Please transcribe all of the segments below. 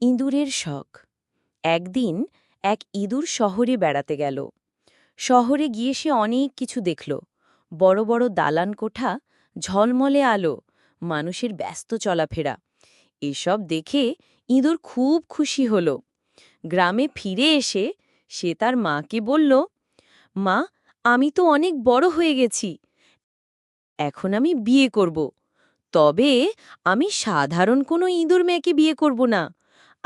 ইঁদুরের শখ। একদিন এক ইঁদুর শহরে বেড়াতে গেল। শহরে গিয়ে সে অনেক কিছু দেখল। বড় বড় দালান কোঠা, ঝলমলে আলো, মানুষের ব্যস্ত চলাফেরা। এসব দেখে ইঁদুর খুব খুশি হল। গ্রামে ফিরে এসে সে তার মাকে বলল, মা, আমি তো অনেক বড় হয়ে গেছি। এখন আমি বিয়ে করব। তবে আমি সাধারণ কোনো ইঁদুর মেয়েকে বিয়ে করব না।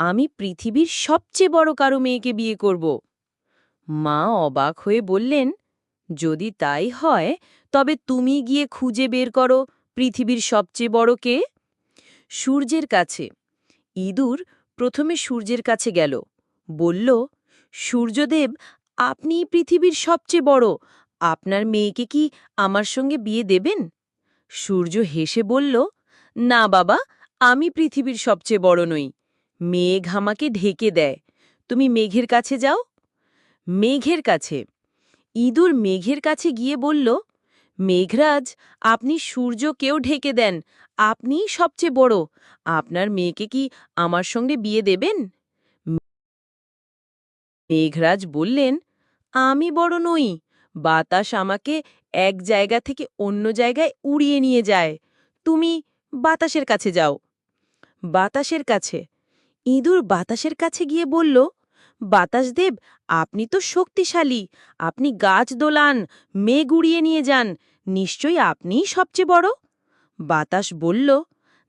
আমি পৃথিবীর সবচেয়ে বড় কারও মেয়েকে বিয়ে করব। মা অবাক হয়ে বললেন, যদি তাই হয়, তবে তুমি গিয়ে খুঁজে বের করো পৃথিবীর সবচেয়ে বড় কে? সূর্যের কাছে। ইঁদুর প্রথমে সূর্যের কাছে গেল। বলল, সূর্যদেব, আপনি পৃথিবীর সবচেয়ে বড়। আপনার মেয়েকে কি আমার সঙ্গে বিয়ে দেবেন? সূর্য হেসে বলল, না বাবা, আমি পৃথিবীর সবচেয়ে বড় নই। মেঘ আমাকে ঢেকে দেয়। তুমি মেঘের কাছে যাও। মেঘের কাছে। ইঁদুর মেঘের কাছে গিয়ে বলল, মেঘরাজ, আপনি সূর্যকেও ঢেকে দেন। আপনিই সবচেয়ে বড়। আপনার মেয়েকে কি আমার সঙ্গে বিয়ে দেবেন? মেঘরাজ বললেন, আমি বড় নই। বাতাস আমাকে এক জায়গা থেকে অন্য জায়গায় উড়িয়ে নিয়ে যায়। তুমি বাতাসের কাছে যাও। বাতাসের কাছে। ইঁদুর বাতাসের কাছে গিয়ে বলল বাতাসদেব আপনি তো শক্তিশালী। আপনি গাছ দোলান, মেঘ উড়িয়ে নিয়ে যান, নিশ্চয়ই আপনিই সবচেয়ে বড়? বাতাস বলল,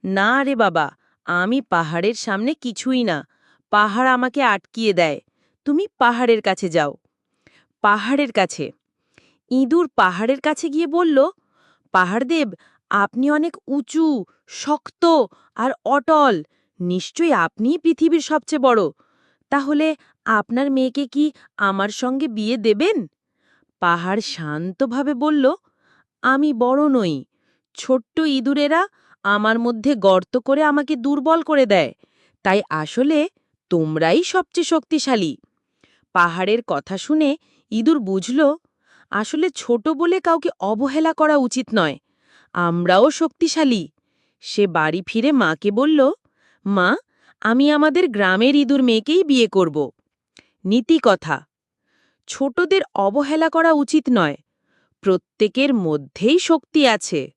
না রে বাবা, আমি পাহাড়ের সামনে কিছুই না। পাহাড় আমাকে আটকিয়ে দেয়। তুমি পাহাড়ের কাছে যাও। পাহাড়ের কাছে? ইঁদুর পাহাড়ের কাছে গিয়ে বলল পাহাড়দেব আপনি অনেক উঁচু, শক্ত আর অটল। নিশ্চয়ই আপনিই পৃথিবীর সবচেয়ে বড়। তাহলে আপনার মেয়েকে কি আমার সঙ্গে বিয়ে দেবেন? পাহাড় শান্তভাবে বলল, আমি বড় নই। ছোট্ট ইঁদুরেরা আমার মধ্যে গর্ত করে আমাকে দুর্বল করে দেয়। তাই আসলে তোমরাই সবচেয়ে শক্তিশালী। পাহাড়ের কথা শুনে ইঁদুর বুঝল, আসলে ছোট বলে কাউকে অবহেলা করা উচিত নয়। আমরাও শক্তিশালী। সে বাড়ি ফিরে মাকে বলল মা, আমি আমাদের গ্রামের ইঁদুর মেয়েকেই বিয়ে করব। নীতি কথা ছোটদের অবহেলা করা উচিত নয়। প্রত্যেকের মধ্যেই শক্তি আছে।